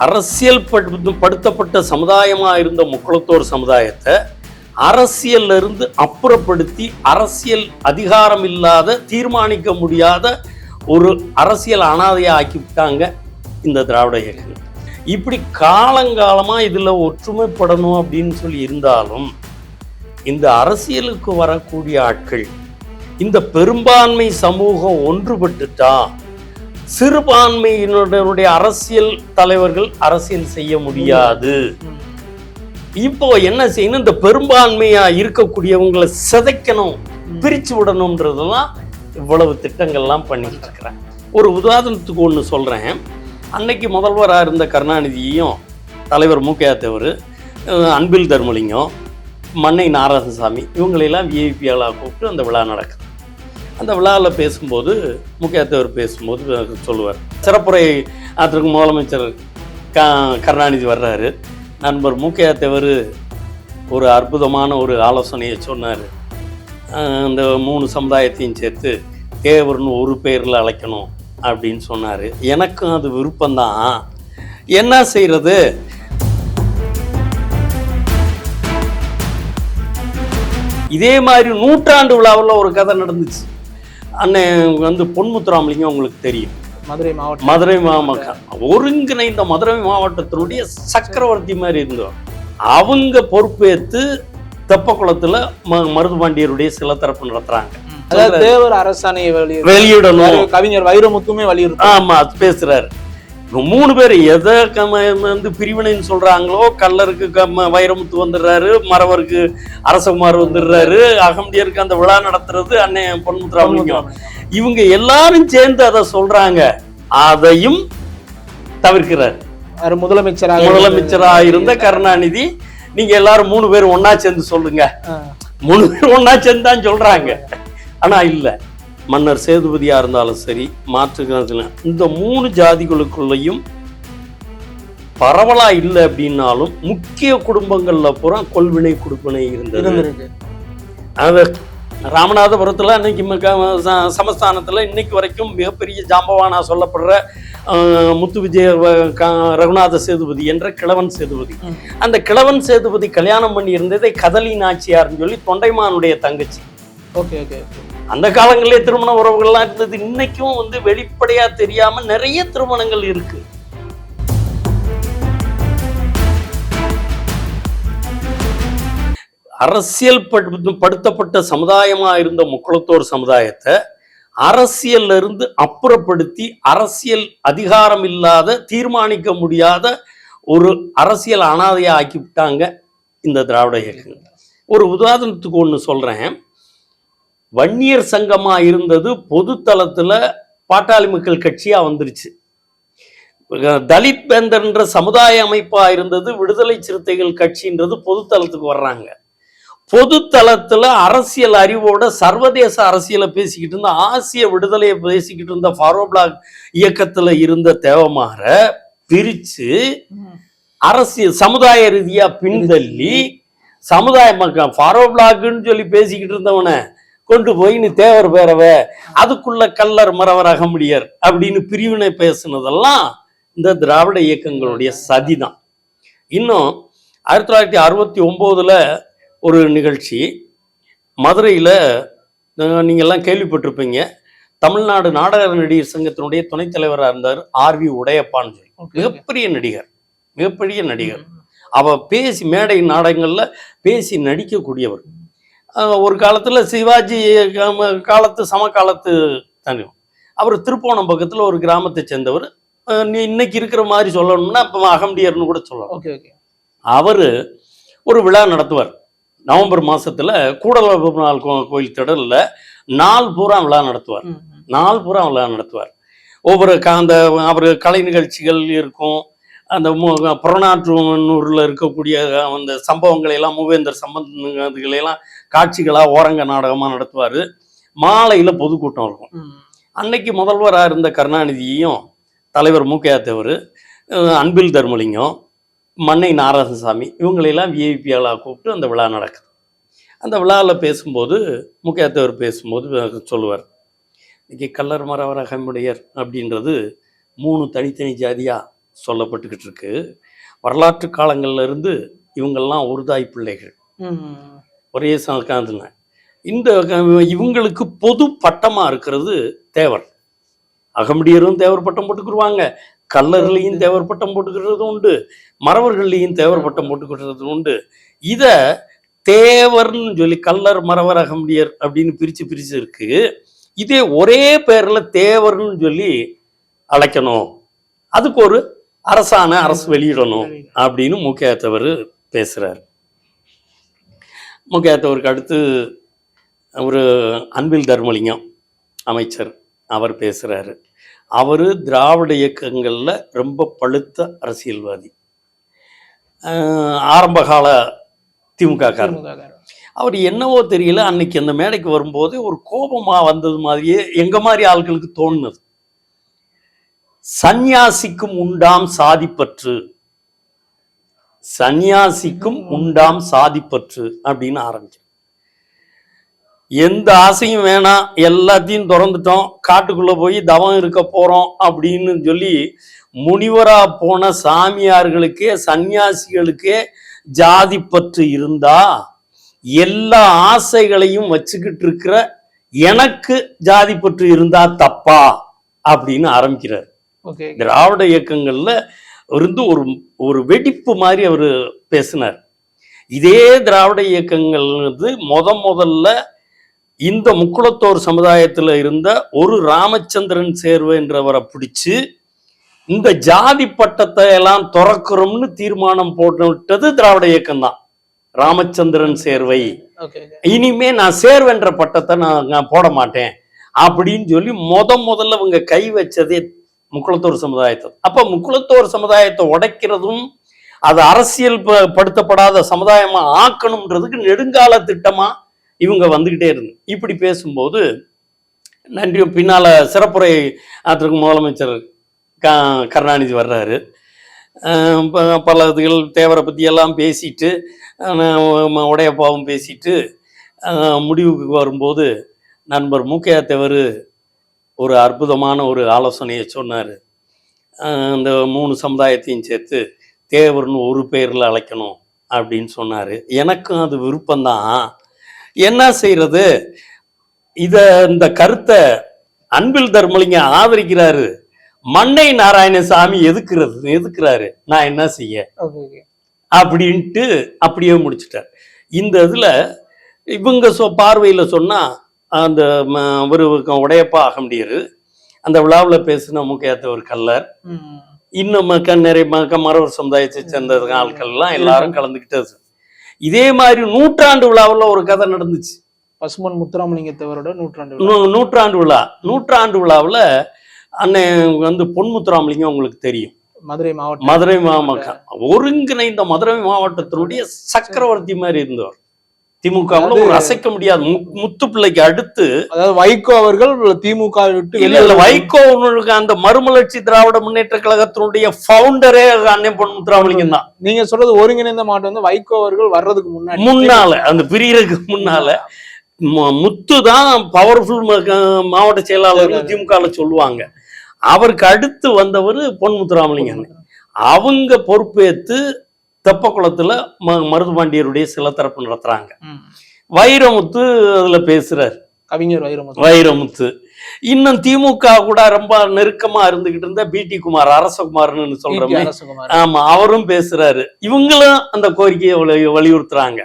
அரசியல் படு- படுத்தப்பட்ட சமுதாயமாக இருந்த முக்குளத்தோர் சமுதாயத்தை அரசியல்ல இருந்து அப்புறப்படுத்தி அரசியல் அதிகாரம் இல்லாத தீர்மானிக்க முடியாத ஒரு அரசியல் அனாதையை ஆக்கி விட்டாங்க இந்த திராவிட இயக்கங்கள். இப்படி காலங்காலமாக இதில் ஒற்றுமைப்படணும் அப்படின்னு சொல்லி இருந்தாலும் இந்த அரசியலுக்கு வரக்கூடிய ஆட்கள் இந்த பெரும்பான்மை சமூகம் ஒன்றுபட்டுட்டா சிறுபான்மையினருடைய அரசியல் தலைவர்கள் அரசியல் செய்ய முடியாது. இப்போ என்ன செய்யணும்? இந்த பெரும்பான்மையா இருக்கக்கூடியவங்களை சிதைக்கணும் பிரிச்சு விடணுன்றதெல்லாம் இவ்வளவு திட்டங்கள்லாம் பண்ணிட்டு இருக்கிறேன் ஒரு உதாரணத்துக்கு ஒன்று சொல்றேன். அன்னைக்கு முதல்வராக இருந்த கருணாநிதியையும் தலைவர் மு க தேவர் அன்பில் தர்மலிங்கம் மன்னை நாராயணசாமி இவங்களையெல்லாம் விஐபியாளாக கூப்பிட்டு அந்த விழா நடக்குது. அந்த விழாவில் பேசும்போது முக்கியத்தவர் பேசும்போது சொல்லுவார். சிறப்புரை அதற்கு முதலமைச்சர் க கருணாநிதி வர்றாரு. நண்பர் முக்கியத்தவர் ஒரு அற்புதமான ஒரு ஆலோசனையை சொன்னார். அந்த மூணு சமுதாயத்தையும் சேர்த்து தேவர்னு ஒரு பேரில் அழைக்கணும் அப்படின்னு சொன்னார். எனக்கும் அது விருப்பம்தான். என்ன செய்கிறது இதே மாதிரி நூற்றாண்டு விழாவில் ஒரு கதை நடந்துச்சு. அண்ணன் வந்து பொன்முத்துராமலிங்கம் உங்களுக்கு தெரியும். மதுரை மாவட்டம். மதுரை மாவட்டம் ஒருங்கிணைந்த மதுரை மாவட்டத்தினுடைய சக்கரவர்த்தி மாதிரி இருந்தோம் அவங்க பொறுப்பேற்று தெப்பக்குளத்துல ம மருதுபாண்டியருடைய சில தரப்பு நடத்துறாங்க. அதாவது தேவர் அரசாணையை வெளியிடணும். கவிஞர் வைரமுத்துமே வலியுறுத்தி ஆமா அது பேசுறாரு. இவங்க மூணு பேர் எதை கம வந்து பிரிவினைன்னு சொல்றாங்களோ கல்லருக்கு கம்ம வைரமுத்து வந்துடுறாரு மறவருக்கு அரசகுமார் வந்துடுறாரு அகம்பியருக்கு அந்த விழா நடத்துறது அண்ணன் பொன்முத்துராமலிங்கம். இவங்க எல்லாரும் சேர்ந்து அதை சொல்றாங்க. அதையும் தவிர்க்கிறார். முதலமைச்சராக முதலமைச்சரா இருந்த கருணாநிதி நீங்க எல்லாரும் மூணு பேரும் ஒண்ணா சேர்ந்து சொல்லுங்க. மூணு பேர் ஒண்ணா சேர்ந்து தான் சொல்றாங்க. ஆனா இல்ல. மன்னர் சேதுபதியா இருந்தாலும் சரி மாற்றுக்கிறதுல இந்த மூணு ஜாதிகளுக்குள்ளேயும் பரவலா இல்லை அப்படின்னாலும் முக்கிய குடும்பங்கள்ல பூரா கொள்வினை கொடுப்பினை இருந்தது. அது ராமநாதபுரத்தில் ச- சமஸ்தானத்துல இன்னைக்கு வரைக்கும் மிகப்பெரிய ஜாம்பவானா சொல்லப்படுற முத்து விஜய ரகுநாத சேதுபதி என்ற கிழவன் சேதுபதி. அந்த கிழவன் சேதுபதி கல்யாணம் பண்ணி இருந்ததை கதலி நாச்சியார்னு சொல்லி தொண்டைமானுடைய தங்கச்சி. ஓகே ஓகே அந்த காலங்களிலே திருமண உறவுகள்லாம் இருந்தது. இன்னைக்கும் வந்து வெளிப்படையா தெரியாம நிறைய திருமணங்கள் இருக்கு. அரசியல் படு- படுத்தப்பட்ட சமுதாயமா இருந்த முக்குளத்தோர் சமுதாயத்தை அரசியல்ல இருந்து அப்புறப்படுத்தி அரசியல் அதிகாரம் இல்லாத தீர்மானிக்க முடியாத ஒரு அரசியல் அனாதையை ஆக்கிவிட்டாங்க இந்த திராவிட இயக்கங்கள். ஒரு உதாரணத்துக்கு ஒன்று சொல்றேன். வன்னியர் சங்கமா இருந்தது பொதுத்தளத்துல பாட்டாளி மக்கள் கட்சியா வந்துருச்சு. தலித் பேந்தர்ன்ற சமுதாய அமைப்பா இருந்தது விடுதலை சிறுத்தைகள் கட்சின்றது பொதுத்தளத்துக்கு வர்றாங்க. பொதுத்தளத்துல அரசியல் அறிவோட சர்வதேச அரசியலை பேசிக்கிட்டு இருந்த ஆசிய விடுதலையை பேசிக்கிட்டு இருந்த ஃபாரோ பிளாக் இயக்கத்துல இருந்த தேவமாற பிரிச்சு அரசியல் சமுதாய ரீதியா பின்தள்ளி சமுதாய மக்கள் ஃபாரோ பிளாக்குன்னு சொல்லி பேசிக்கிட்டு இருந்தவனை கொண்டு போய் நீ தேவர் பேரவ அதுக்குள்ள கல்லர் மறவர் அகமுடியர் அப்படின்னு பிரிவினை பேசுனதெல்லாம் இந்த திராவிட இயக்கங்களுடைய சதிதான். இன்னும் ஆயிரத்தி தொள்ளாயிரத்தி அறுபத்தி ஒம்போதுல ஒரு நிகழ்ச்சி மதுரையில் நீங்கள்லாம் கேள்விப்பட்டிருப்பீங்க. தமிழ்நாடு நாடக நடிகர் சங்கத்தினுடைய துணைத் தலைவராக இருந்தார் ஆர்வி உடையப்பான்னு சொல்லி. மிகப்பெரிய நடிகர் மிகப்பெரிய நடிகர். அவ பேசி மேடை நாடகங்கள்ல பேசி நடிக்கக்கூடியவர். ஒரு காலத்துல சிவாஜி காலத்து சமகாலத்து தனி அவர் திருப்போணம் பக்கத்துல ஒரு கிராமத்தை சேர்ந்தவர். நீ இன்னைக்கு இருக்கிற மாதிரி சொல்லணும்னா இப்போ அகம்பியர்னு கூட சொல்லலாம். Okay okay. அவர் ஒரு விழா நடத்துவார். நவம்பர் மாசத்துல கூடலநாள் கோயில் திடல்ல நாள் பூரா விழா நடத்துவார். நாள் பூரா விழா நடத்துவார். ஒவ்வொரு அந்த அவர் கலை நிகழ்ச்சிகள் இருக்கும். அந்த புறநாற்றூர்ல இருக்கக்கூடிய அந்த சம்பவங்களை எல்லாம் மூவேந்தர் சம்பந்தங்களை எல்லாம் காட்சிகளா ஓரங்க நாடகமா நடத்துவார். மாலையில பொதுக்கூட்டம் இருக்கும். அன்னைக்கு முதல்வராக இருந்த கருணாநிதியையும் தலைவர் மு க தேவர் அன்பில் தர்மலிங்கம் மன்னை நாராயணசாமி இவங்களையெல்லாம் விஐபியாளாக கூப்பிட்டு அந்த விழா நடக்குது. அந்த விழாவில் பேசும்போது மு க தேவர் பேசும்போது சொல்லுவார் இன்னைக்கு கல்லர் மரவர் அகமுடையர் அப்படின்றது மூணு தனித்தனி ஜாதியா சொல்லப்பட்டுக்கிட்டு இருக்கு வரலாற்று காலங்கள்ல இருந்து இவங்கெல்லாம் ஒரு தாய் பிள்ளைகள். ஒரே சாக்காந்துன இந்த இவங்களுக்கு பொது பட்டமா இருக்கிறது தேவர். அகமுடியரும் தேவர் பட்டம் போட்டுக்கிடுவாங்க கல்லர்லையும் தேவர் பட்டம் போட்டுக்கிறது உண்டு. மறவர்கள்லையும் தேவர் பட்டம் போட்டுக்கிறது உண்டு. இத தேவர்னு சொல்லி கல்லர் மறவர் அகமுடியர் அப்படின்னு பிரிச்சு பிரிச்சு இருக்கு. இதே ஒரே பேர்ல தேவர்னு சொல்லி அழைக்கணும். அதுக்கு ஒரு அரசான அரசு வெளியிடணும் அப்படின்னு முக்கியத்தவர் பேசுகிறார் முக்கியத்தவருக்கு அடுத்து ஒரு அன்பில் தர்மலிங்கம் அமைச்சர் அவர் பேசுறாரு. அவர் திராவிட இயக்கங்கள்ல ரொம்ப பழுத்த அரசியல்வாதி. ஆஹ் ஆரம்ப கால திமுக காரர் திமுககாரர். அவர் என்னவோ தெரியல அன்னைக்கு அந்த மேடைக்கு வரும்போது ஒரு கோபமா வந்தது மாதிரியே எங்க மாதிரி ஆட்களுக்கு தோணுனது. சந்நியாசிக்கும் உண்டாம் சாதிப்பற்று. சந்நியாசிக்கும் உண்டாம் சாதிப்பற்று அப்படின்னு ஆரம்பிச்சு. எந்த ஆசையும் வேணாம் எல்லாத்தையும் திறந்துட்டோம் காட்டுக்குள்ள போய் தவம் இருக்க போறோம் அப்படின்னு சொல்லி முனிவரா போன சாமியார்களுக்கே சந்நியாசிகளுக்கே ஜாதி பற்று இருந்தா எல்லா ஆசைகளையும் வச்சுக்கிட்டு இருக்கிற எனக்கு ஜாதி பற்று இருந்தா தப்பா அப்படின்னு ஆரம்பிக்கிறார். திராவிட இயக்கங்கள்ல இருந்து ஒரு ஒரு வெடிப்பு மாதிரி அவர் பேசினார். இதே திராவிட இயக்கங்கள் வந்து முத முதல்ல இந்த முக்குளத்தோர் சமுதாயத்துல இருந்த ஒரு ராமச்சந்திரன் சேர்வைன்றவரை பிடிச்சு இந்த ஜாதி பட்டத்தை எல்லாம் திறக்கிறோம்னு தீர்மானம் போட்டுவிட்டது திராவிட இயக்கம் தான் ராமச்சந்திரன் சேர்வை. இனிமே நான் சேர்வென்ற பட்டத்தை நான் நான் போட மாட்டேன். அப்படின்னு சொல்லி முத முதல்ல இவங்க கை வச்சதே முக்குளத்தோர் சமுதாயத்தை அப்ப முக்குளத்தோர் சமுதாயத்தை உடைக்கிறதும் அது அரசியல் ப- படுத்தப்படாத சமுதாயமா ஆக்கணும்ன்றதுக்கு நெடுங்கால திட்டமா இவங்க வந்துகிட்டே இருந்து. இப்படி பேசும்போது நன்றி பின்னால சிறப்புரை ஆற்றுக்கு முதலமைச்சர் க கருணாநிதி வர்றாரு. ப- பல இதுகள் தேவரை பத்தி எல்லாம் பேசிட்டு உடையப்பாவும் பேசிட்டு முடிவுக்கு வரும்போது நண்பர் மூக்கையா தேவர் ஒரு அற்புதமான ஒரு ஆலோசனையை சொன்னார். அந்த மூணு சமுதாயத்தையும் சேர்த்து தேவர்னு ஒரு பேரில் அழைக்கணும் அப்படின்னு சொன்னார். எனக்கும் அது விருப்பம்தான். என்ன செய்யறது இத இந்த கருத்தை அன்பில் தர்மலிங்க ஆதரிக்கிறாரு. மண்ணை நாராயணசாமி எதுக்குறது எதுக்குறாரு? நான் என்ன செய்ய? அப்படின்ட்டு அப்படியே முடிச்சிட்டார். இந்த இதில் இவங்க சொ பார்வையில் சொன்னால் அந்த ஒரு உடையப்பா அகம்பியர் அந்த விழாவில் பேசின முக்கியத்த ஒரு கல்லர். இன்னும் நிறைய மறவர் சமுதாயத்தை சேர்ந்த ஆட்கள்லாம் எல்லாரும் கலந்துக்கிட்டது இதே மாதிரி நூற்றாண்டு விழாவில் ஒரு கதை நடந்துச்சு. பசுமன் முத்துராமலிங்கத்தவரோட நூற்றாண்டு நூற்றாண்டு விழா. நூற்றாண்டு விழாவில் அண்ணன் வந்து பொன்முத்துராமலிங்கம் உங்களுக்கு தெரியும். மதுரை மாவட்டம் மதுரை மாவட்டம் ஒருங்கிணைந்த மதுரை மாவட்டத்தினுடைய சக்கரவர்த்தி மாதிரி இருந்தவர். ஒரு அசைக்க முடியாது. முத்து பிள்ளைக்கு அடுத்து அதாவது வைகோ அவர்கள் திமுக விட்டு இல்ல இல்ல வைகோ அந்த மறுமலர்ச்சி திராவிட முன்னேற்ற கழகத்தினுடைய ஃபவுண்டரே அண்ணன் பொன் முத்துராமலிங்கம் தான். நீங்க சொல்றது ஒருங்கிணைந்த மாவட்டம் வந்து வைகோ அவர்கள் வர்றதுக்கு முன்னாடி. முன்னால அந்த பிரியறதுக்கு முன்னால. முத்து தான் பவர்ஃபுல் மாவட்ட செயலாளர்கள் திமுகல சொல்லுவாங்க. அவருக்கு அடுத்து வந்தவர் பொன் முத்துராமலிங்கம் அவங்க பொறுப்பேத்து தெப்பக்குளத்துல ம- மருதுபாண்டியருடைய சில தரப்பு நடத்துறாங்க. ம். வைரமுத்து அதுல பேசுறார். கவிஞர் வைரமுத்து. வைரமுத்து. இன்னும் திமுக கூட ரொம்ப நெருக்கமா இருந்துகிட்டு இருந்த பிடி குமார் அரசகுமார்னு சொல்றோமே. ஆமா அவரும் பேசுறாரு. இவங்களும் அந்த கோரிக்கையை வலி- வலியுறுத்துறாங்க.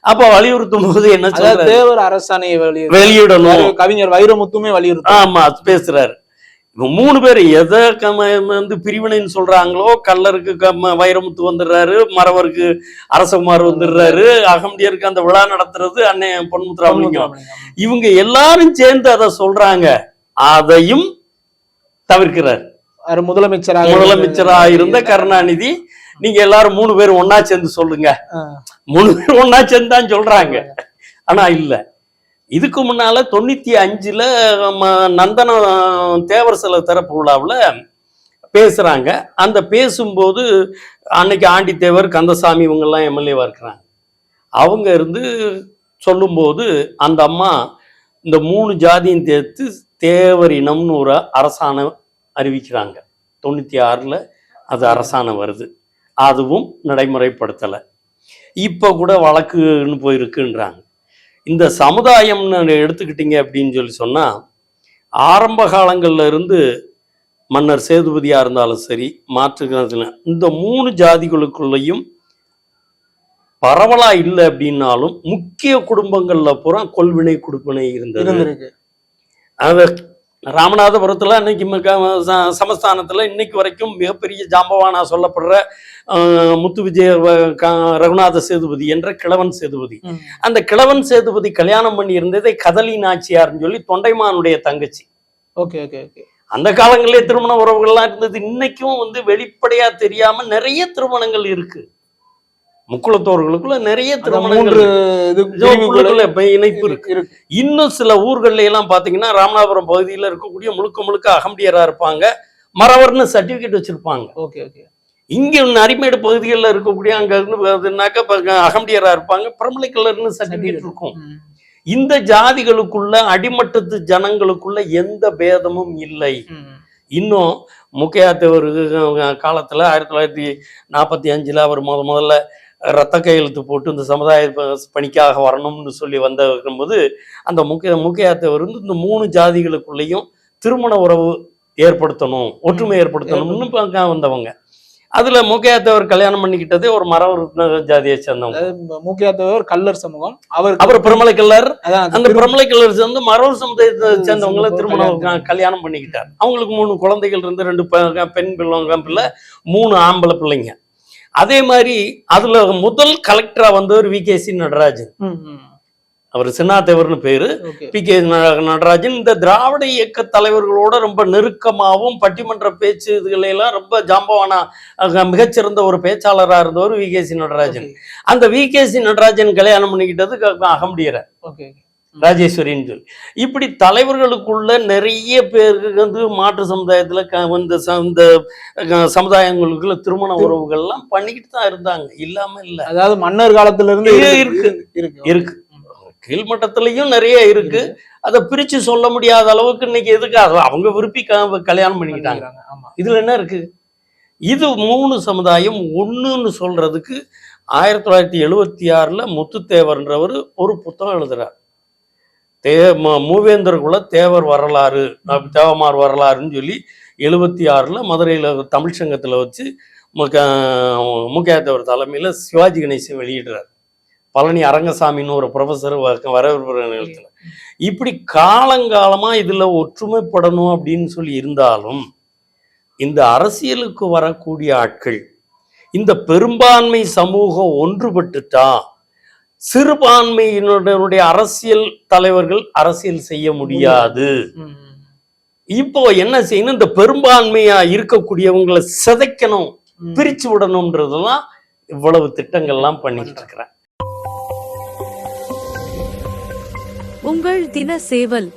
அப்ப வலியுறுத்தும் போது என்ன தேவர் அரசாணையை வெளியிட வெளியிடணும். கவிஞர் வைரமுத்துமே வலியுறுத்தார் ஆமா பேசுறாரு. மூணு பேர் எதை வந்து பிரிவினைன்னு சொல்றாங்களோ கல்லருக்கு கம்ம வைரமுத்து வந்துடுறாரு மறவருக்கு அரசகுமார் வந்துடுறாரு அகம்பியருக்கு அந்த விழா நடத்துறது அண்ணன் பொன்முத்துராமலிங்கம். இவங்க எல்லாரும் சேர்ந்து அதை சொல்றாங்க. அதையும் தவிர்க்கிறார். முதலமைச்சராக முதலமைச்சரா இருந்த கருணாநிதி. நீங்க எல்லாரும் மூணு பேர் ஒண்ணா சேர்ந்து சொல்லுங்க. மூணு பேர் ஒண்ணா சேர்ந்து தான் சொல்றாங்க ஆனா இல்ல. இதுக்கு முன்னால தொண்ணூற்றி அஞ்சில் ம- நந்தனம் தேவர் சில திறப்பு விழாவில் பேசுகிறாங்க அந்த பேசும்போது அன்னைக்கு ஆண்டி தேவர் கந்தசாமி இவங்கெல்லாம் எம்எல்ஏவாக இருக்கிறாங்க. அவங்க இருந்து சொல்லும்போது அந்த அம்மா இந்த மூணு ஜாதியும் சேர்த்து தேவர் இனம்னு ஒரு அரசாணை அறிவிக்கிறாங்க. தொண்ணூற்றி ஆறில் அது அரசாணை வருது. அதுவும் நடைமுறைப்படுத்தலை. இப்போ கூட வழக்குன்னு போயிருக்குன்றாங்க. இந்த சமுதாயம்னு எடுத்துக்கிட்டீங்க அப்படின்னு சொல்லி சொன்னால் ஆரம்ப காலங்கள்ல இருந்து மன்னர் சேதுபதியாக இருந்தாலும் சரி மாற்றுக்கிறதுல இந்த மூணு ஜாதிகளுக்குள்ளேயும் பரவலா இல்லை அப்படின்னாலும் முக்கிய குடும்பங்கள்ல பூரா கொள்வினை குடுப்பினை இருந்தது. அது ராமநாதபுரத்தில் இன்னைக்கு சமஸ்தானத்துல இன்னைக்கு வரைக்கும் மிகப்பெரிய ஜாம்பவானா சொல்லப்படுற முத்து விஜய ரகுநாத சேதுபதி என்ற கிழவன் சேதுபதி. அந்த கிழவன் சேதுபதி கல்யாணம் பண்ணி இருந்ததை கதலி நாச்சியார்னு சொல்லி தொண்டைமானுடைய தங்கச்சி. Okay okay okay. அந்த காலங்களிலே திருமண உறவுகள்லாம் இருந்தது. இன்னைக்கும் வந்து வெளிப்படையா தெரியாம நிறைய திருமணங்கள் இருக்கு. முக்குளத்தோர்களுக்குள்ள நிறைய திருமணங்கள் இணைப்பு இருக்கு. இன்னும் சில ஊர்கள்ல எல்லாம் பாத்தீங்கன்னா ராமநாதபுரம் பகுதியில இருக்கக்கூடிய முழுக்க முழுக்க அகம்பியரா இருப்பாங்க. மறவர்னு சர்டிபிகேட் வச்சிருப்பாங்க. Okay okay. இங்க நரிமேடு பகுதிகளில் இருக்கக்கூடிய அங்க இருந்து வருதுன்னாக்க இப்ப அகம்பியரா இருப்பாங்க. பிரமலை கலர்னு சர்டிபிகேட் இருக்கும். இந்த ஜாதிகளுக்குள்ள அடிமட்டத்து ஜனங்களுக்குள்ள எந்த பேதமும் இல்லை. இன்னும் முக்கையாத்தவர் காலத்துல ஆயிரத்தி தொள்ளாயிரத்தி நாற்பத்தி அஞ்சுல அவர் முத முதல்ல ரத்த கையெழுத்து போட்டு இந்த சமுதாய பணிக்காக வரணும்னு சொல்லி வந்திருக்கும்போது அந்த முக்கிய முக்கியத்தவர் வந்து இந்த மூணு ஜாதிகளுக்குள்ளேயும் திருமண உறவு ஏற்படுத்தணும் ஒற்றுமை ஏற்படுத்தணும்னு வந்தவங்க. அதுல முக்கியத்தவர் கல்யாணம் பண்ணிக்கிட்டதே ஒரு மரவர் ஜாதியை சேர்ந்தவங்க. மூக்கியாத்தவர் கல்லர் சமூகம். அவர் அப்புறம் பிரமலை கல்லர். அந்த பிரமலை கல்லர் சேர்ந்து மரவர் சமுதாயத்தை சேர்ந்தவங்கள திருமணம் கல்யாணம் பண்ணிக்கிட்டார். அவங்களுக்கு மூணு குழந்தைகள் இருந்து ரெண்டு பெண் பிள்ளை பிள்ளை மூணு ஆம்பளை பிள்ளைங்க. அதே மாதிரி அதுல முதல் கலெக்டரா வந்தவர் வி கே சி நடராஜன். அவர் சின்னாதேவர்னு பேரு. பி கே நடராஜன் இந்த திராவிட இயக்க தலைவர்களோட ரொம்ப நெருக்கமாகவும் பட்டிமன்ற பேச்சு இதுகளை எல்லாம் ரொம்ப ஜாம்பவானா மிகச்சிறந்த ஒரு பேச்சாளரா இருந்தவர் வி கே சி நடராஜன். அந்த வி கே சி நடராஜன் கல்யாணம் பண்ணிக்கிட்டது க- அகம்பியரை ஓகே. ராஜேஸ்வரின்னு சொல்லி. இப்படி தலைவர்களுக்குள்ள நிறைய பேருக்கு வந்து மாற்று சமுதாயத்துல இந்த இந்த சமுதாயங்களுக்குள்ள திருமண உறவுகள்லாம் பண்ணிக்கிட்டு தான் இருந்தாங்க. இல்லாம இல்ல. அதாவது மன்னர் காலத்துல இருந்து இருக்கு, இருக்கு. இருக்கு. கீழ்மட்டத்திலையும் நிறைய இருக்கு. அதை பிரிச்சு சொல்ல முடியாத அளவுக்கு இன்னைக்கு எதுக்கு? அது அவங்க விருப்பி கல்யாணம் பண்ணிக்கிட்டாங்க. இதுல என்ன இருக்கு? இது மூணு சமுதாயம் ஒண்ணுன்னு சொல்றதுக்கு ஆயிரத்தி தொள்ளாயிரத்தி எழுவத்தி ஆறுல முத்துத்தேவர்ன்றவர் ஒரு புத்தகம் எழுதுறார். தே ம- மூவேந்தர் குல தேவர் வரலாறு தேவமார் வரலாறுன்னு சொல்லி எழுபத்தி ஆறில் மதுரையில் தமிழ் சங்கத்தில் வச்சு முக்கியத்தேவர் தலைமையில் சிவாஜி கணேசன் வெளியிடுறார். பழனி அரங்கசாமின்னு ஒரு ப்ரொஃபஸர் வரவேற்பு நிலத்தில் இப்படி காலங்காலமாக இதில் ஒற்றுமைப்படணும் அப்படின்னு சொல்லி இருந்தாலும் இந்த அரசியலுக்கு வரக்கூடிய ஆட்கள் இந்த பெரும்பான்மை சமூகம் ஒன்றுபட்டுட்டா சிறுபான்மையினுடைய அரசியல் தலைவர்கள் அரசியல் செய்ய முடியாது. இப்போ என்ன செய்யணும் இந்த பெரும்பான்மையா இருக்கக்கூடியவங்களை சிதைக்கணும். பிரிச்சு விடணும்ன்றதெல்லாம் இவ்வளவு திட்டங்கள்லாம் பண்ணிக்கிட்டு இருக்கிறேன் உங்கள் தின சேவல்